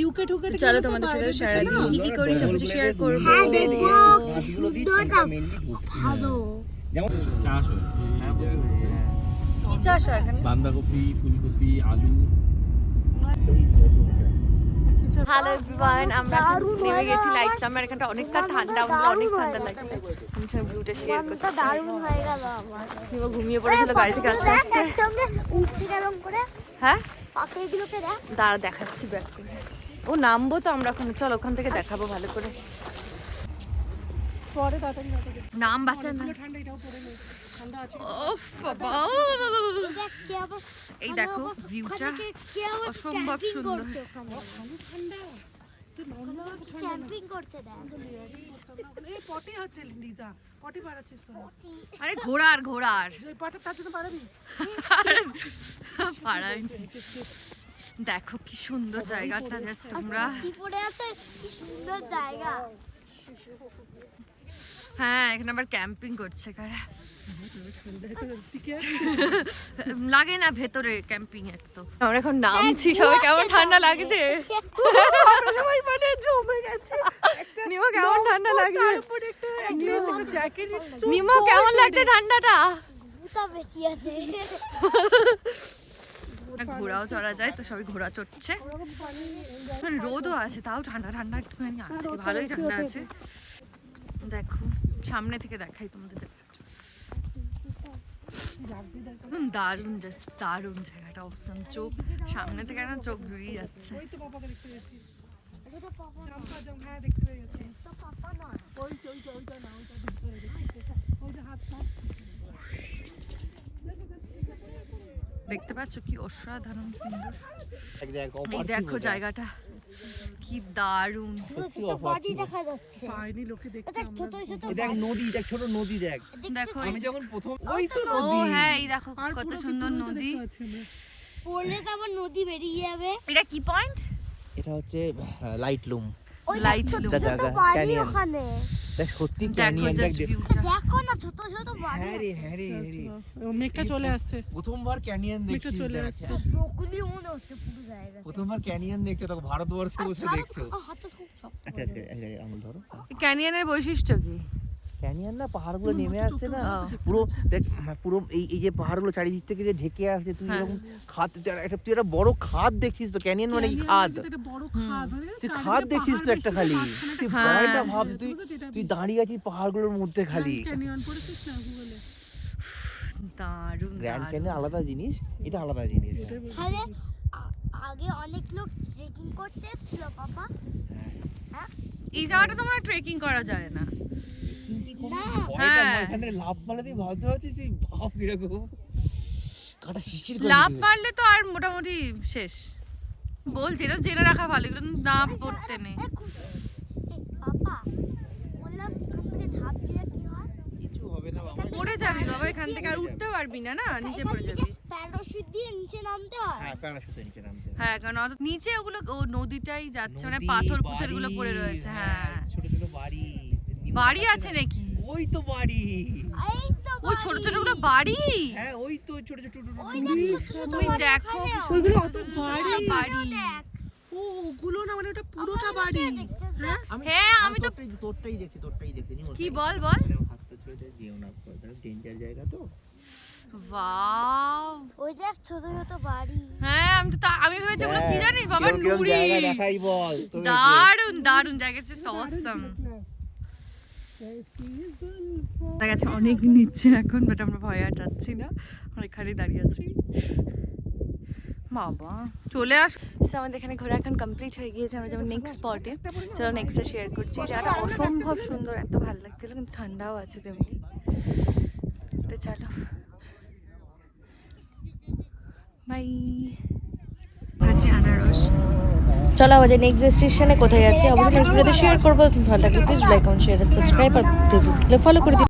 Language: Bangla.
ইউকে ঠুকে চলো তোমাদের সাথে শেয়ার কি কি করি সব কিছু শেয়ার করব। হ্যাঁ ভালো। চাষ হয়। কি চাষ হয় এখানে? বাঁধাকপি ফুলকপি আলু। হ্যালো এভরিওয়ান আমরা নেমে গেছি লাইট আমার। এখানটা অনেকটা ঠান্ডা আমাদের অনেক ঠান্ডা লাগছে। আমি ভিউটা শেয়ার করছি দারুণ হয়ে গেল আমার। ঘুমিয়ে পড়েছিল গাড়ি থেকে আস্তে আস্তে। একসঙ্গে উঠছি করে। হ্যাঁ? পাখিগুলোকে দেখ। দাঁড়া দেখাচ্ছি ব্যাক করে। ও নামবো তো আমরা ওখানে চল ওখান থেকে দেখাবো ভালো করে। পরে তাড়াতাড়ি তাড়াতাড়ি নাম বাচ্চা না ঠান্ডা এটাও পরে নেই। এই দেখ ভিউটা অসম্ভব সুন্দর। আরে ঘোড়ার দেখো কি সুন্দর জায়গাটা জাস্ট তোমরা সুন্দর জায়গা। হ্যাঁ এখানে আবার ক্যাম্পিং করছে কারা লাগে না ভেতরে ক্যাম্পিং এর তো। আমরা এখন নামছি সবাই কেমন ঠান্ডা লাগছে? সবাই মানে জমে গেছে নিমো কেমন ঠান্ডা লাগছে? নিমো কেমন লাগছে ঠান্ডাটা? বেশি আছে। ঘোড়াও চড়া যায় তো সবাই ঘোড়া চড়ছে। রোদও আছে তাও ঠান্ডা ঠান্ডা একটুখানি আছে। ভালোই ঠান্ডা আছে। দেখো। সামনে থেকে দেখাই তোমাদের দারুণ দারুণ জাস্ট দারুণ জায়গাটা অবসান চোখ সামনে থেকে না চোখ জুড়িয়ে যাচ্ছে। ওই হ্যাঁ যে হাত দেখতে পাচ্ছ কি অসাধারণ সুন্দর। এই দেখো। জায়গাটা কি দারুণ। বডি দেখা যাচ্ছে। পায়নি লোকে দেখতে দেখ ছোট ছোট দেখ নদী দেখ ছোট নদী দেখ। দেখো আমি যখন প্রথম ওই তো ও হ্যাঁ এই দেখো কত সুন্দর নদী। দেখতে পড়লে তো আবার নদী বেরিয়ে যাবে। এটা কি পয়েন্ট এটা হচ্ছে লাইট লুম দেখ সত্যি ক্যানিয়ন দেখো না ছোট ছোট বাড়ি হ্যাঁ রে হ্যাঁ রে হ্যাঁ রে ও, মেঘটা চলে আসছে প্রথমবার ক্যানিয়ন মেঘটা চলে আসছে ব্রোকলি মনে হচ্ছে পুরো জায়গা প্রথমবার ক্যানিয়ন দেখছ তখন ভারতবর্ষ বসে দেখছ হাতে আচ্ছা আচ্ছা আচ্ছা, আঙুল ধরো ক্যানিয়নের বৈশিষ্ট্য কি ক্যানিয়ন না? পাহাড়গুলো নেমে আসছে না? পুরো দেখ মানে পুরো এই এই যে পাহাড়গুলো চারিদিক থেকে যে ঢেকে আসছে তুই হ্যাঁ। এরকম খাদ তুই একটা তুই একটা বড় খাদ দেখছিস তো? ক্যানিয়ন মানে কি খাদ খাদ? মানে তুই চারিদিকে খাদ দেখছিস তো একটা খালি? তুই হ্যাঁ। ভয়টা ভাব হ্যাঁ, তুই তুই দাঁড়িয়ে আছিস পাহাড়গুলোর মধ্যে খালি। গ্র্যান্ড ক্যানিয়ন পড়েছিস না গুগলে? দারুণ গ্র্যান্ড ক্যানিয়ন আলাদা জিনিস এটা আলাদা জিনিস আগে অনেক লোক ট্রেকিং করতে এসেছিল পাপা। এই জায়গাটা তো মনে ট্রেকিং করা যায় না। হ্যাঁ। ভয়, এখান থেকে লাফ মারলে তুই ভাবতে পারছিস তুই ভাব কীরকম কাটা শিশির লাভ মারলে তো আর মোটামুটি শেষ। বলছি এটা জেনে রাখা ভালো এগুলো না পড়তে নেই। হয়? পড়ে যাবি বাবা এখান থেকে আর উঠতে পারবি না না? নিচে পড়ে যাবি। প্যারাশুট দিয়ে নিচে নামতে হয়। হ্যাঁ প্যারাশুটে নিচে নামতে হবে। হ্যাঁ কারণ অত- নিচে ওগুলো ও নদীটাই যাচ্ছে মানে পাথর পুথরগুলো বাড়ি, পড়ে রয়েছে হ্যাঁ ছোট ছোট বাড়ি বাড়ি আছে নাকি? ওই তো বাড়ি। তো ওই ছোট ছোটগুলো বাড়ি? হ্যাঁ ওই তো ছোট ছোট ছোট ওই। দেখ দেখো। ওইগুলো অত বাড়ি। বাড়ি। ও ওগুলো না মানে ওটা পুরোটা বাড়ি। হ্যাঁ? আমি হ্যাঁ, আমি তো- তোরটাই দেখছি তোরটাই দেখছি নিমো, কি বল, বল। হাতটা ছুঁড়ে যেও না ডেঞ্জার জায়গা তো। ওয়াও। ওই দেখ ছোট ছোট বাড়ি। হ্যাঁ আমি তো তা- আমি ভেবেছি ওগুলো কি দেখ, বাবা তোদেরকে। দারুণ দারুণ জায়গা অসম দেখা গেছে অনেক নিচ্ছে এখন বাট আমরা ভয় আর যাচ্ছি না। আমরা এখানেই দাঁড়িয়ে আছি। বাবা চলে আস। আমাদের এখানে ঘোরা এখন কমপ্লিট হয়ে গিয়েছে। আমরা যেমন নেক্সট স্পটে চলো নেক্সটটা শেয়ার করছি। জায়গাটা অসম্ভব সুন্দর এত ভালো লাগছিল কিন্তু ঠান্ডাও আছে তেমনি। তো চলো। বাই কাছে আনারস। চলো আবার নেক্সট স্টেশনে কোথায় যাচ্ছে? অবশ্যই নেক্সট ভিডিওতে শেয়ার করব। ভালো লাগলে please like comment share subscribe R Facebook follow করে দিও।